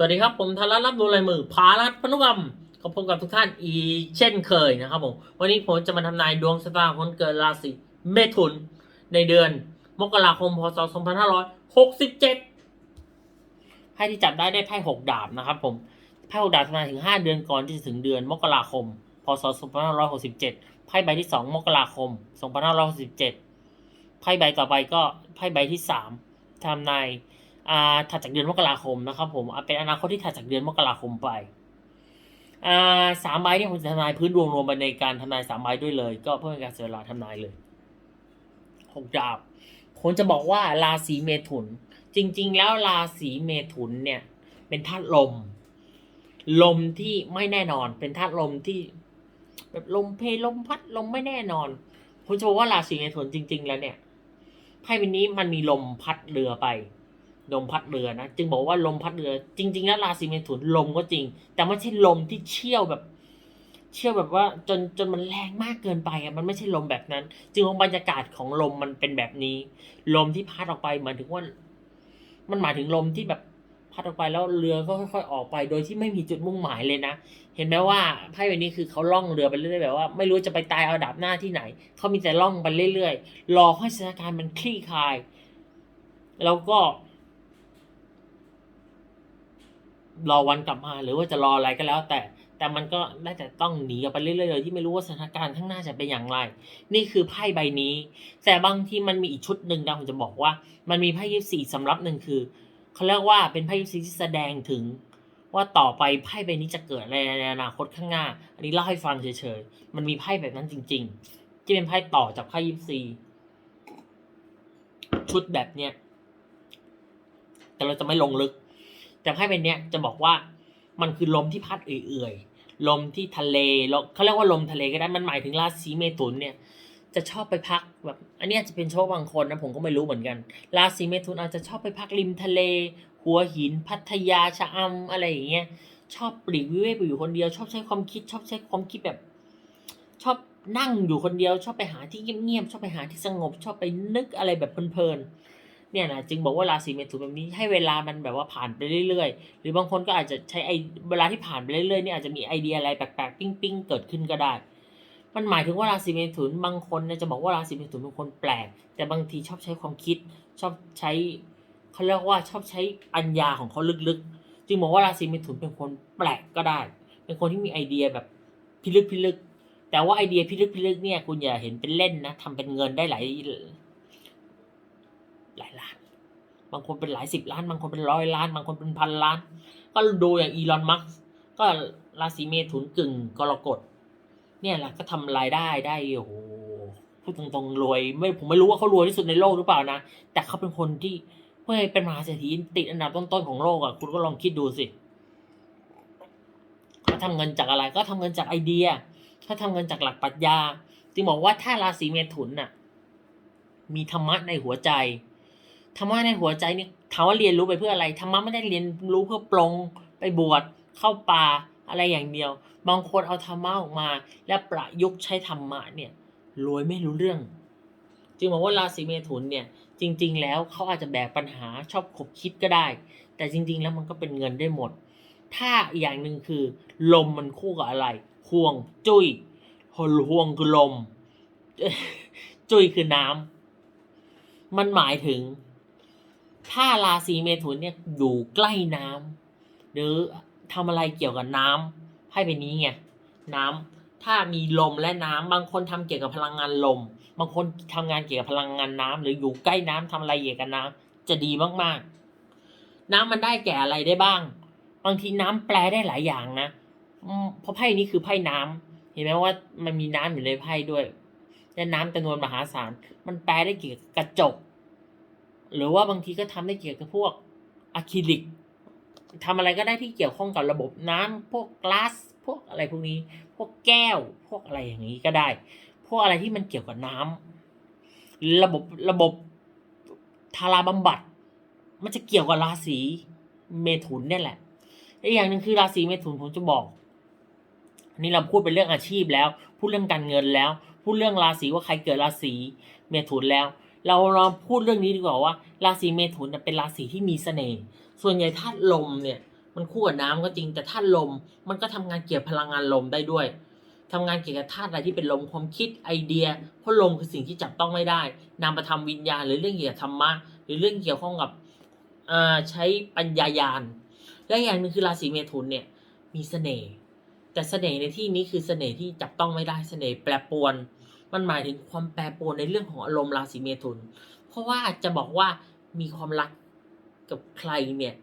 สวัสดีครับ ผมธนรัตน์รับดูลายมือพารัตพนุกรรมขอบพบกับทุกท่านอีกเช่นเคยนะครับผมวันนี้ผมจะมาทำนายดวงชะตาคนเกิดราศีเมถุน ในเดือนมกราคมพศ 2567ไพ่ที่จับได้ได้ไพ่หกดาบนะครับผมไพ่หกดาบทำนายถึง 5 เดือนก่อนที่จะถึงเดือนมกราคม พศ 2567ไพ่ใบที่ 2 มกราคม 2567ไพ่ใบต่อไปก็ไพ่ใบที่ 3ทำนาย ถัดจากเดือนมกราคมนะครับผมเป็นอนาคตที่ถัดจากเดือนมกราคมไปสามใบนี่ผมจะทำนายพื้นดวงรวมไปในการทำนายสามใบด้วยเลย ก็เพื่อเป็นการเสียเวลาทำนายเลยหกดาบผมจะบอกว่าราศีเมถุน จริง ๆ แล้วราศีเมถุนเนี่ย เป็นธาตุลม ลมที่ไม่แน่นอน เป็นธาตุลมที่ แบบลมเพลลมพัดลมไม่แน่นอนผมจะบอกว่าราศีเมถุนจริง ๆ แล้วเนี่ยไพ่ใบนี้มันมีลมพัดเรือไป ลมพัดเรือนะ จึงบอกว่าลมพัดเรือ จริง ๆ แล้วราศีเมถุนลมก็จริง แต่ไม่ใช่ลมที่เชี่ยวแบบ เชี่ยวแบบว่าจนจนมันแรงมากเกินไปอะมันไม่ใช่ลมแบบนั้น จึงของบรรยากาศของลมมันเป็นแบบนี้ ลมที่พัดออกไปหมายถึงว่า มันหมายถึงลมที่แบบพัดออกไปแล้วเรือก็ค่อยๆออกไป โดยที่ไม่มีจุดมุ่งหมายเลยนะ เห็นไหมว่าไพ่ใบนี้คือเขาล่องเรือไปเรื่อยๆแบบว่าไม่รู้จะไปตายเอาดับหน้าที่ไหน เขามีแต่ล่องไปเรื่อยๆ รอให้สถานการณ์มันคลี่คลาย แล้วก็ รอวันกลับมาหรือว่าจะรออะไรก็แล้ว แต่แต่มันก็ได้แต่ต้องหนีออกไปเรื่อยๆเลยที่ไม่รู้ว่าสถานการณ์ข้างหน้าจะเป็นอย่างไร นี่คือไพ่ใบนี้ แต่บางทีมันมีอีกชุดหนึ่งนะผมจะบอกว่า มันมีไพ่ยิปซีสำรับหนึ่งคือเขาเรียกว่าเป็นไพ่ยิปซีที่แสดงถึง ว่าต่อไปไพ่ใบนี้จะเกิดอะไรในอนาคตข้างหน้า อันนี้เล่าให้ฟังเฉยๆมันมีไพ่แบบนั้นจริง ๆ ที่เป็นไพ่ต่อจากไพ่ยิปซีชุดแบบเนี้ยแต่เราจะไม่ลงลึก แต่ไพ่ใบเนี้ยจะบอกว่ามันคือลมที่พัดเอื่อยๆลมที่ทะเลลมเขาเรียกว่าลมทะเลก็ได้มันหมายถึงราศีเมถุนเนี่ยจะชอบไปพักแบบ อันนี้อาจจะเป็นโชคบางคนนะผมก็ไม่รู้เหมือนกัน ราศีเมถุนอาจจะชอบไปพักริมทะเล หัวหิน พัทยาชะอำอะไรอย่างเงี้ยชอบปลีกวิเวกไปอยู่คนเดียว ชอบใช้ความคิด ชอบใช้ความคิดแบบ ชอบนั่งอยู่คนเดียว ชอบไปหาที่เงียบๆชอบไปหาที่สงบ ชอบไปนึกอะไรแบบเพลินๆ เนี่ยนะจึงบอกว่าราศีเมถุนแบบนี้ให้เวลามันแบบว่าผ่านไปเรื่อยๆ หรือบางคนก็อาจจะใช้ไอเวลาที่ผ่านไปเรื่อยๆเนี่ยอาจจะมีไอเดียอะไรแปลกๆปิ้งๆเกิดขึ้นก็ได้ มันหมายถึงว่าราศีเมถุนบางคนเนี่ยจะบอกว่าราศีเมถุนเป็นคนแปลก แต่บางทีชอบใช้ความคิด ชอบใช้เขาเรียกว่าชอบใช้ปัญญาของเขาลึกๆ จึงบอกว่าราศีเมถุนเป็นคนแปลกก็ได้ เป็นคนที่มีไอเดียแบบพิลึกพิลึกแต่ว่าไอเดียพิลึกพิลึกเนี่ยคุณอย่าเห็นเป็นเล่นนะทำเป็นเงินได้หลาย บางคนเป็นหลายสิบล้าน บางคนเป็นร้อยล้าน บางคนเป็นพันล้าน ก็ดูอย่างอีลอนมัสก็ราศีเมถุนกึ่งกรกฎเนี่ยแหละก็ทำรายได้ได้โอ้โหพูดตรงๆรวยไม่ผมไม่รู้ว่าเขารวยที่สุดในโลกหรือเปล่านะ แต่เขาเป็นคนที่เมื่อเป็นมหาเศรษฐีติดอันดับต้นๆของโลกอะคุณก็ลองคิดดูสิเขาทำเงินจากอะไรก็ทำเงินจากไอเดียเขาทำเงินจากหลักปรัชญาจึงบอกว่าถ้าราศีเมถุนน่ะ มีธรรมะในหัวใจ ธรรมะในหัวใจนี่ถามว่าเรียนรู้ไปเพื่ออะไรธรรมะไม่ได้เรียนรู้เพื่อปลงไปบวชเข้าป่าอะไรอย่างเดียว บางคนเอาธรรมะออกมา และประยุกต์ใช้ธรรมะเนี่ยรวยไม่รู้เรื่อง จึงบอกว่าราศีเมถุนเนี่ยจริง ๆ แล้วเขาอาจจะแบกปัญหาชอบขบคิดก็ได้ แต่จริง ๆ แล้วมันก็เป็นเงินได้หมด ถ้าอย่างหนึ่งคือ ลมมันคู่กับอะไรห่วงจุย้ยห่วงคือลม จุ้ยคือน้ำมันหมายถึง ถ้าราศีเมถุนเนี่ยอยู่ใกล้น้ำหรือทำอะไรเกี่ยวกับน้ำให้เป็นนี้ไงน้ำถ้ามีลมและน้ำบางคนทำเกี่ยวกับพลังงานลม บางคนทำงานเกี่ยวกับพลังงานน้ำหรืออยู่ใกล้น้ำทำอะไรเกี่ยวกับน้ำจะดีมากๆ น้ำมันได้แก่อะไรได้บ้าง บางทีน้ำแปลได้หลายอย่างนะเพราะไพ่นี้คือไพ่น้ำเห็นไหมว่ามันมีน้ำอยู่ในไพ่ด้วยและน้ำจำนวนมหาศาลมันแปลได้เกี่ยวกับกระจก หรือว่าบางทีก็ทำได้เกี่ยวกับพวกอะคริลิกทำอะไรก็ได้ที่เกี่ยวข้องกับระบบน้ำพวกกลาสพวกอะไรพวกนี้ พวกแก้ว พวกอะไรอย่างนี้ก็ได้ พวกอะไรที่มันเกี่ยวกับน้ำระบบระบบทาราบำบัด มันจะเกี่ยวกับราศีเมถุนเนี่ยแหละอีกอย่างหนึ่งคือราศีเมถุนผมจะบอกนนี้เราพูดเป็นเรื่องอาชีพแล้ว พูดเรื่องการเงินแล้ว พูดเรื่องราศีว่าใครเกิดราศีเมถุนแล้ว เราเราพูดเรื่องนี้ดีกว่าว่า ราศีเมถุนเป็นราศีที่มีเสน่ห์ส่วนใหญ่ธาตุลมเนี่ยมันคู่กับน้ำก็จริงแต่ธาตุลมมันก็ทำงานเกี่ยวกับพลังงานลมได้ด้วยทำงานเกี่ยวกับธาตุอะไรที่เป็นลมความคิดไอเดียเพราะลมคือสิ่งที่จับต้องไม่ได้นามธรรมวิญญาณหรือเรื่องเกี่ยวกับธรรมะหรือเรื่องเกี่ยวข้องกับใช้ปัญญายาณและอย่างหนึ่งคือราศีเมถุนเนี่ยมีเสน่ห์แต่เสน่ห์ในที่นี้คือเสน่ห์ที่จับต้องไม่ได้เสน่ห์แปรปรวน มันหมายถึงความแปรปรวนในเรื่องของอารมณ์ราศีเมถุน เพราะว่าจะบอกว่ามีความรักกับใครเนี่ย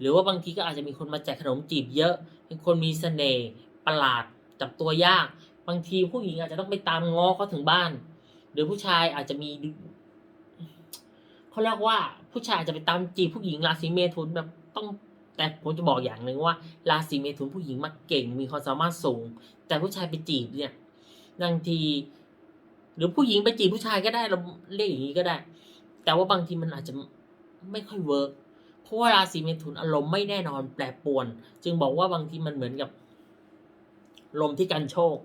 หรือว่าบางทีก็อาจจะมีคนมาแจกขนมจีบเยอะ เป็นคนมีเสน่ห์ประหลาดจับตัวยาก บางทีผู้หญิงอาจจะต้องไปตามง้อเขาถึงบ้าน หรือผู้ชายอาจจะมีเขาเรียกว่าผู้ชายอาจจะไปตามจีบผู้หญิงราศีเมถุนแบบต้องแต่ผมจะบอกอย่างหนึ่งว่าราศีเมถุนผู้หญิงมักเก่งมีความสามารถสูง แต่ผู้ชายไปจีบเนี่ย บางที หรือผู้หญิงไปจีบผู้ชายก็ได้เราเรียกอย่างนี้ก็ได้ แต่ว่าบางทีมันอาจจะไม่ค่อยเวิร์กเพราะว่าราศีเมถุนอารมณ์ไม่แน่นอนแปรปรวน จึงบอกว่าบางทีมันเหมือนกับ ลมที่กันโชค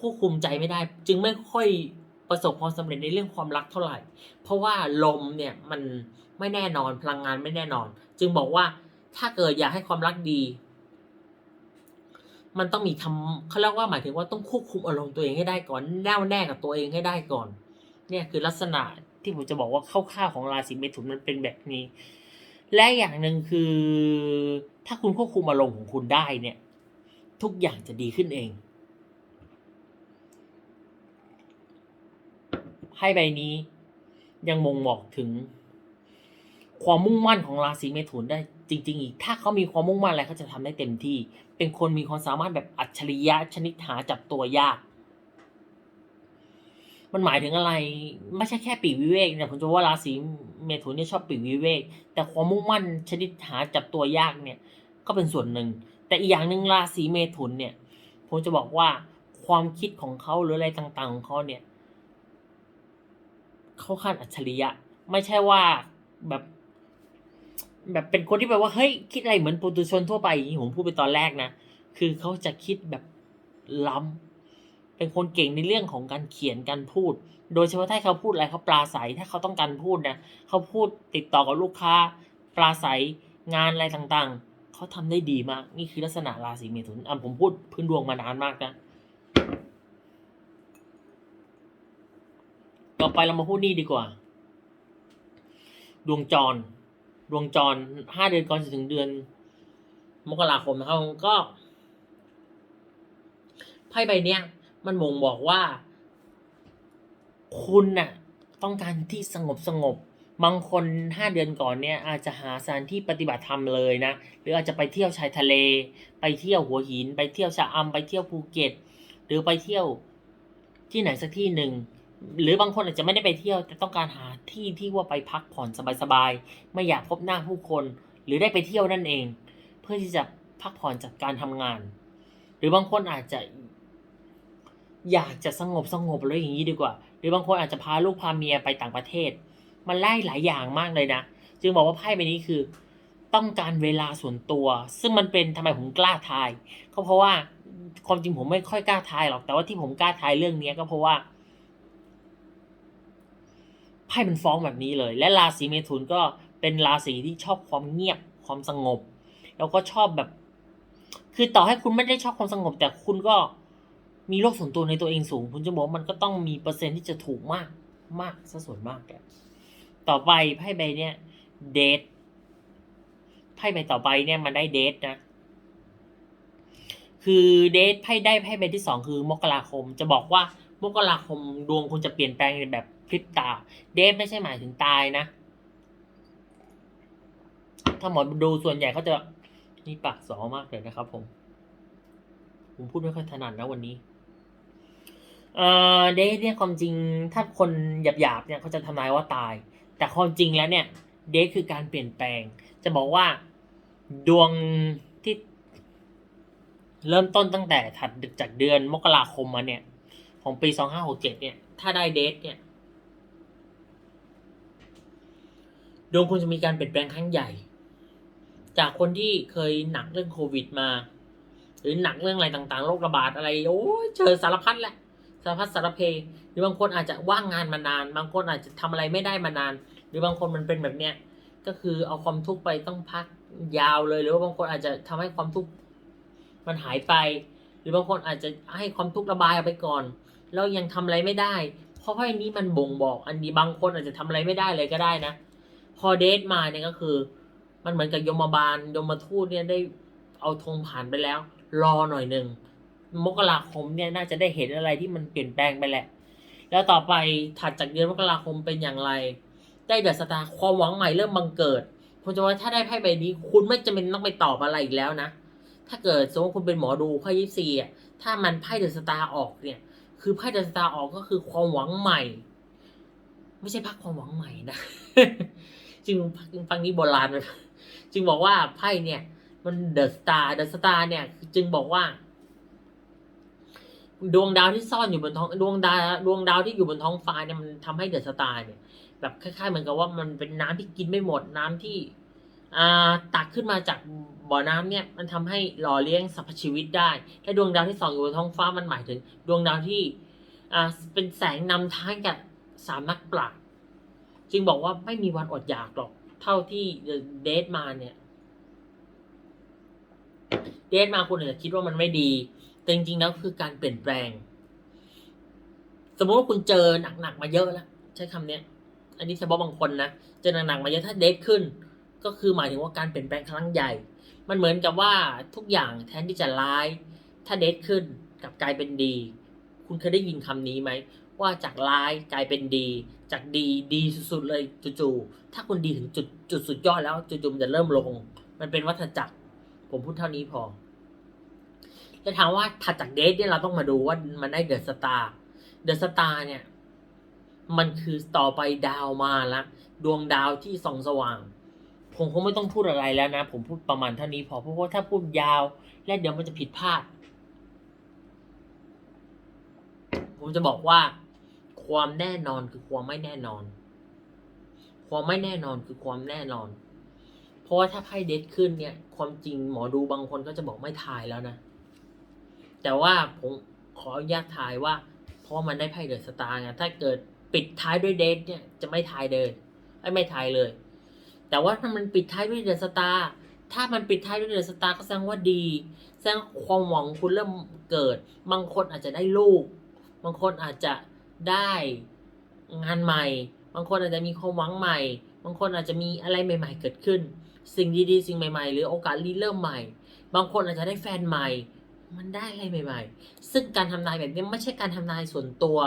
ควบคุมใจไม่ได้ จึงไม่ค่อยประสบความสำเร็จในเรื่องความรักเท่าไหร่ เพราะว่าลมเนี่ยมันไม่แน่นอนพลังงานไม่แน่นอน จึงบอกว่าถ้าเกิดอยากให้ความรักดี มันต้องมีทำเขาเรียกว่าหมายถึงว่าต้องควบคุมอารมณ์ตัวเองให้ได้ก่อนแน่วแน่กับตัวเองให้ได้ก่อน เนี่ยคือลักษณะที่ผมจะบอกว่าคร่าวๆของราศีเมถุนมันเป็นแบบนี้ และอย่างหนึ่งคือ ถ้าคุณควบคุมอารมณ์ของคุณได้เนี่ย ทุกอย่างจะดีขึ้นเองไพ่ใบนี้ยังมงบอกถึง ความมุ่งมั่นของราศีเมถุนได้ จริง ๆ อีก ถ้าเขามีความมุ่งมั่นอะไรเขาจะทำได้เต็มที่ เป็นคนมีความสามารถแบบอัจฉริยะชนิดหาจับตัวยาก มันหมายถึงอะไร ไม่ใช่แค่ปีวิเวกเนี่ยผมจะว่าราศีเมถุนเนี่ยชอบปีวิเวก แต่ความมุ่งมั่นชนิดหาจับตัวยากเนี่ย ก็เป็นส่วนหนึ่ง แต่อีกอย่างหนึ่งราศีเมถุนเนี่ย ผมจะบอกว่าความคิดของเขาหรืออะไรต่างๆของเขาเนี่ยเขาขั้นอัจฉริยะ ไม่ใช่ว่าแบบ แบบเป็นคนที่แบบว่าเฮ้ยคิดอะไรเหมือนปุถุชนทั่วไปอย่างนี้ผมพูดไปตอนแรกนะคือเขาจะคิดแบบล้ำเป็นคนเก่งในเรื่องของการเขียนการพูด โดยเฉพาะถ้าเขาพูดอะไรเขาปลาใสถ้าเขาต้องการพูดนะเขาพูดติดต่อกับลูกค้า ปลาใสงานอะไรต่างๆเขาทำได้ดีมาก นี่คือลักษณะราศีเมถุนอะผมพูดพื้นดวงมานานมากนะต่อไปเรามาพูดนี่ดีกว่า ดวงจร ดวงจรห้าเดือนก่อนจะถึงเดือน มกราคมนะครับก็ไพ่ใบเนี้ยมันบ่งบอกว่า คุณน่ะ ต้องการที่สงบสงบบางคนห้าเดือนก่อนเนี่ย อาจจะหาสถานที่ปฏิบัติธรรมเลยนะ หรืออาจจะไปเที่ยวชายทะเล ไปเที่ยวหัวหิน ไปเที่ยวชะอำไปเที่ยวภูเก็ต หรือไปเที่ยวที่ไหนสักที่หนึ่ง หรือบางคนอาจจะไม่ได้ไปเที่ยว แต่ต้องการหาที่ที่ว่าไปพักผ่อนสบายๆ ไม่อยากพบหน้าผู้คน หรือได้ไปเที่ยวนั่นเอง เพื่อที่จะพักผ่อนจากการทำงาน หรือบางคนอาจจะ อยากจะสงบสงบเลยอย่างนี้ดีกว่า หรือบางคนอาจจะพาลูกพาเมียไปต่างประเทศ มันไล่หลายอย่างมากเลยนะจึงบอกว่าไพ่ใบนี้คือ ต้องการเวลาส่วนตัว ซึ่งมันเป็นทำไมผมกล้าทายก็เพราะว่าความจริงผมไม่ค่อยกล้าทายหรอกแต่ว่าที่ผมกล้าทายเรื่องนี้ก็เพราะว่า ไพ่มันฟ้องแบบนี้เลย และราศีเมถุนก็เป็นราศีที่ชอบความเงียบความสงบ แล้วก็ชอบแบบ คือต่อให้คุณไม่ได้ชอบความสงบ แต่คุณก็มีโลกส่วนตัวในตัวเองสูง คุณจะบอกมันก็ต้องมีเปอร์เซ็นต์ที่จะถูกมากมากซะส่วนมากแกต่อไปไพ่ใบเนี้ยเดทไพ่ใบต่อไปเนี่ยมันได้เดทนะ คือเดทไพ่ได้ไพ่ใบที่สองคือมกราคม จะบอกว่า มกราคมดวงคุณจะเปลี่ยนแปลงในแบบพริบตา เดทไม่ใช่หมายถึงตายนะ ถ้าหมอดูส่วนใหญ่เขาจะนี่ปากสอมากเลยนะครับ ผม ผมพูดไม่ค่อยถนัดนะวันนี้ เอ่อเดทเนี่ยความจริง ถ้าคนหยาบๆเนี่ยเขาจะทำนายว่าตาย แต่ความจริงแล้วเนี่ย เดทคือการเปลี่ยนแปลง จะบอกว่าดวงที่เริ่มต้นตั้งแต่ถัดจากเดือนมกราคมมาเนี่ย ของปีสองห้าหกเจ็ดเนี่ย ถ้าได้เดทเนี่ย ดวงคุณจะมีการเปลี่ยนแปลงครั้งใหญ่ จากคนที่เคยหนักเรื่องโควิดมา หรือหนักเรื่องอะไรต่างๆ โรคระบาดอะไร โอ้เจอสารพัดแหละ สารพัดสารเพ หรือบางคนอาจจะว่างงานมานาน บางคนอาจจะทำอะไรไม่ได้มานาน หรือบางคนมันเป็นแบบเนี้ย ก็คือเอาความทุกข์ไปต้องพักยาวเลย หรือว่าบางคนอาจจะทำให้ความทุกข์มันหายไป หรือบางคนอาจจะให้ความทุกข์ระบายออกไปก่อน แล้วยังทำอะไรไม่ได้ เพราะว่าอันนี้มันบ่งบอก อันนี้บางคนอาจจะทำอะไรไม่ได้เลยก็ได้นะ พอเดทมาเนี่ยก็คือ มันเหมือนกับยมบาลยมทูตเนี่ยได้เอาธงผ่านไปแล้ว รอหน่อยหนึ่งมกราคมเนี่ยน่าจะได้เห็นอะไรที่มันเปลี่ยนแปลงไปแหละ แล้วต่อไปถัดจากเดือนมกราคมเป็นอย่างไร ได้เดอะสตาร์ความหวังใหม่เริ่มบังเกิดผมจะว่าถ้าได้ไพ่ใบนี้ คุณไม่จำเป็นต้องไปตอบอะไรอีกแล้วนะ ถ้าเกิดสมมติคุณเป็นหมอดูไพ่ยิปซีอะถ้ามันไพ่เดอะสตาร์ออกเนี่ย คือไพ่เดอะสตาร์ออกก็คือความหวังใหม่ ไม่ใช่พักความหวังใหม่นะจึงฟังนี้โบราณเลยจึงบอกว่าไพ่เนี่ย มันเดอะสตาร์เดอะสตาร์เนี่ย จึงบอกว่า ดวงดาวที่ซ่อนอยู่บนท้องดวงดาวดวงดาวที่อยู่บนท้องฟ้าเนี่ยมันทำให้เดอะสตาร์เนี่ย แบบคล้ายๆเหมือนกับว่ามันเป็นน้ำที่กินไม่หมดน้ำที่ ตักขึ้นมาจากบ่อน้ำเนี่ยมันทำให้หล่อเลี้ยงสรรพชีวิตได้และดวงดาวที่สองอยู่บนท้องฟ้ามันหมายถึง ดวงดาวที่เป็นแสงนำทางกับสามนักปราชญ์จึงบอกว่าไม่มีวันอดอยากหรอก เท่าที่เดทมาเนี่ย เดทมาคุณอาจจะคิดว่ามันไม่ดี แต่จริงๆแล้วคือการเปลี่ยนแปลง สมมติว่าคุณเจอหนักๆมาเยอะแล้วใช้คำเนี้ย อันนี้เฉพาะบางคนนะเจอหนักๆมาเยอะถ้าเดทขึ้น ก็คือหมายถึงว่าการเปลี่ยนแปลงครั้งใหญ่ มันเหมือนกับว่าทุกอย่างแทนที่จะร้าย ถ้าเดทขึ้นกลับกลายเป็นดี คุณเคยได้ยินคำนี้ไหม ว่าจากร้ายกลายเป็นดี จากดีดีสุดๆเลยจู่ๆถ้าคุณดีถึงจุดจุดสุดยอดแล้วจู่ๆมันจะเริ่มลง มันเป็นวัฏจักร ผมพูดเท่านี้พอจะถามว่าถัดจากเดทเนี่ยเราต้องมาดูว่ามันได้เดอะสตาร์เดอะสตาร์เนี่ย มันคือต่อไปดาวมาละ ดวงดาวที่ส่องสว่าง ผมคงไม่ต้องพูดอะไรแล้วนะ ผมพูดประมาณเท่านี้พอเพราะว่าถ้าพูดยาว แล้วเดี๋ยวมันจะผิดพลาด ผมจะบอกว่า ความแน่นอนคือความไม่แน่นอน ความไม่แน่นอนคือความแน่นอน เพราะว่าถ้าไพ่เดทขึ้นเนี่ย ความจริงหมอดูบางคนก็จะบอกไม่ทายแล้วนะ แต่ว่าผมขออนุญาตทายว่า เพราะมันได้ไพ่เดอะสตาร์ไงถ้าเกิดปิดท้ายด้วยเดทเนี่ยจะไม่ทายเลยไอ้ไม่ทายเลย แต่ว่าถ้ามันปิดท้ายด้วยเดอะสตาร์ถ้ามันปิดท้ายด้วยเดอะสตาร์ก็แสดงว่าดี แสดงความหวังคุณเริ่มเกิด บางคนอาจจะได้ลูก บางคนอาจจะได้งานใหม่ บางคนอาจจะมีความหวังใหม่ บางคนอาจจะมีอะไรใหม่ ๆ เกิดขึ้น สิ่งดีๆ สิ่งใหม่ ๆ หรือโอกาสรีเริ่มใหม่ บางคนอาจจะได้แฟนใหม่ มันได้อะไรใหม่ ๆ ซึ่งการทำนายแบบนี้ไม่ใช่การทำนายส่วนตัว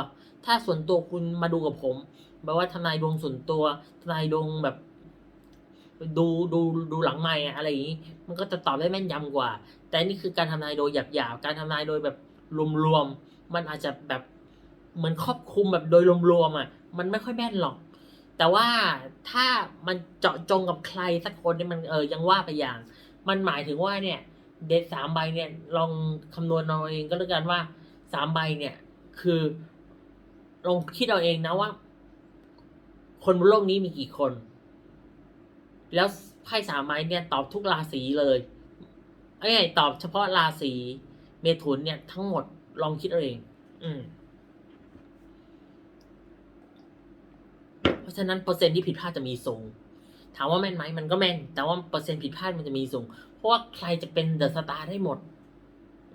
ถ้าส่วนตัวคุณมาดูกับผมแบบว่าทำนายดวงส่วนตัวทำนายดวงแบบ ดูดูดูหลังไม่อะไรอย่างนี้ มันก็จะตอบได้แม่นยำกว่า แต่นี่คือการทำนายโดยหยาบๆการทำนายโดยแบบรวมๆมันอาจจะแบบเหมือนครอบคลุมแบบโดยรวมๆอะ มันไม่ค่อยแม่นหรอก แต่ว่าถ้ามันเจาะจงกับใครสักคนเนี่ยมันเออยังว่าไปอย่าง มันหมายถึงว่าเนี่ย เดทสามใบเนี่ยลองคำนวณเอาเองก็แล้วกันว่าสามใบเนี่ย คือลองคิดเอาเองนะว่า คนบนโลกนี้มีกี่คน แล้วไพ่สามใบเนี่ยตอบทุกราศีเลยไอ้ตอบเฉพาะราศีเมถุนเนี่ยทั้งหมดลองคิดเอาเอง อืม เพราะฉะนั้นเปอร์เซ็นต์ที่ผิดพลาดจะมีสูง ถามว่าแม่นไหมมันก็แม่น แต่ว่าเปอร์เซ็นต์ผิดพลาดมันจะมีสูง เพราะว่าใครจะเป็นเดอะสตาร์ได้หมด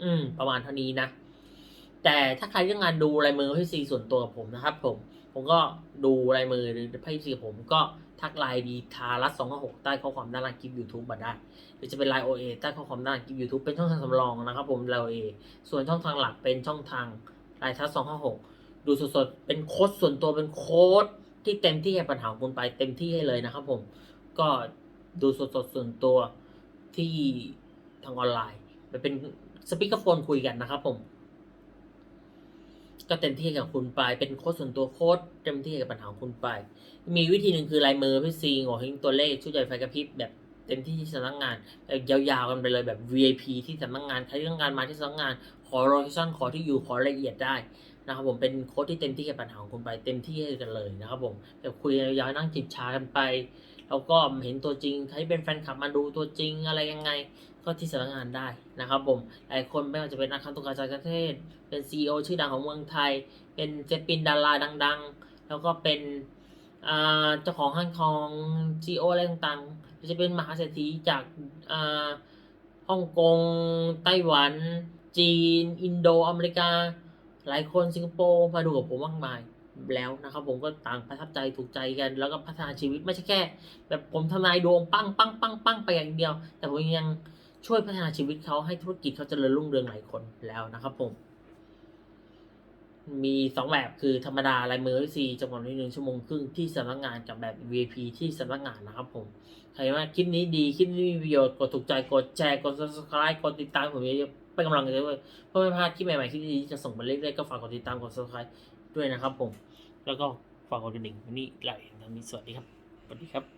อืม ประมาณเท่านี้นะ แต่ถ้าใครต้องการดูลายมือพี่ซีส่วนตัวกับผมนะครับ ผม ผมก็ดูลายมือหรือไพ่ซีผมก็ ทักไลน์ดีทารัสสองหกใต้ข้อความด้านล่างคลิปยูทูบมาได้ หรือจะเป็นไลน์โอเอใต้ข้อความด้านล่างคลิปยูทูบเป็นช่องทางสำรองนะครับผมไลน์โอเอส่วนช่องทางหลักเป็นช่องทางไลน์ทัสสองห้าหกดูสดๆเป็นโค้ดส่วนตัวเป็นโค้ดที่เต็มที่ให้ปัญหาคุณไปเต็มที่ให้เลยนะครับผมก็ดูสดๆส่วนตัวที่ทางออนไลน์ไปเป็นสปีกเกอร์โฟนคุยกันนะครับผม ก็เต็มที่กับคุณไป เป็นโค้ดส่วนตัวโค้ดเต็มที่กับปัญหาของคุณไป มีวิธีหนึ่งคือลายมือพี่ซีงอเฮงตัวเลขชุดใหญ่ไฟกระพริบแบบเต็มที่ที่สำนักงานยาวๆกันไปเลยแบบ VIP ที่สำนักงานใครที่ต้องการมาที่สำนักงาน ขอโลเคชั่นขอที่อยู่ขอรายละเอียดได้นะครับผมเป็นโค้ดที่เต็มที่กับปัญหาของคุณไปเต็มที่ให้กันเลยนะครับผมแบบคุยกันยาวๆนั่งจิบชากันไป แล้วก็เห็นตัวจริงใครเป็นแฟนคลับมาดูตัวจริงอะไรยังไงก็ที่สำนักงานได้นะครับผมหลายคนไม่ว่าจะเป็นนักการตุกาจากประเทศ เป็นซีอชื่อดังของเมืองไทย เป็นเจปินดาราดัง ๆ แล้วก็เป็นเจ้าของห้างทองซีโออะไรต่างๆจะเป็นมหาเศรษฐีจากฮ่องกงไต้หวัน จีน อินโดอเมริกา หลายคนสิงคโปร์มาดูกับผมมากมาย แล้วนะครับ ผมก็ต่างประทับใจถูกใจกัน แล้วก็พัฒนาชีวิตไม่ใช่แค่ แบบผมทำนายดวงปั้งปั้งปั้งปั้งไปอย่างเดียว แต่ผมยังช่วยพัฒนาชีวิตเขาให้ธุรกิจเขาเจริญรุ่งเรืองหลายคนแล้วนะครับ ผม มีสองแบบคือธรรมดาลายมือซีจำนวนหนึ่งชั่วโมงครึ่งที่สำนักงานกับแบบ VIP ที่สำนักงานนะครับ ผมใครว่าคลิปนี้ดีคลิปนี้มีประโยชน์กดถูกใจกดแชร์กด subscribe กดติดตามผมเยอะๆเป็นกำลังใจด้วยเพื่อไม่พลาดคลิปใหม่ๆที่ดีๆจะส่งมาเรื่อยๆก็ฝากกดติดตามกด subscribe ด้วยนะครับผม แล้วก็ฝากกดกระดิ่งวันนี้ไลน์ทางนี้สวัสดีครับสวัสดีครับ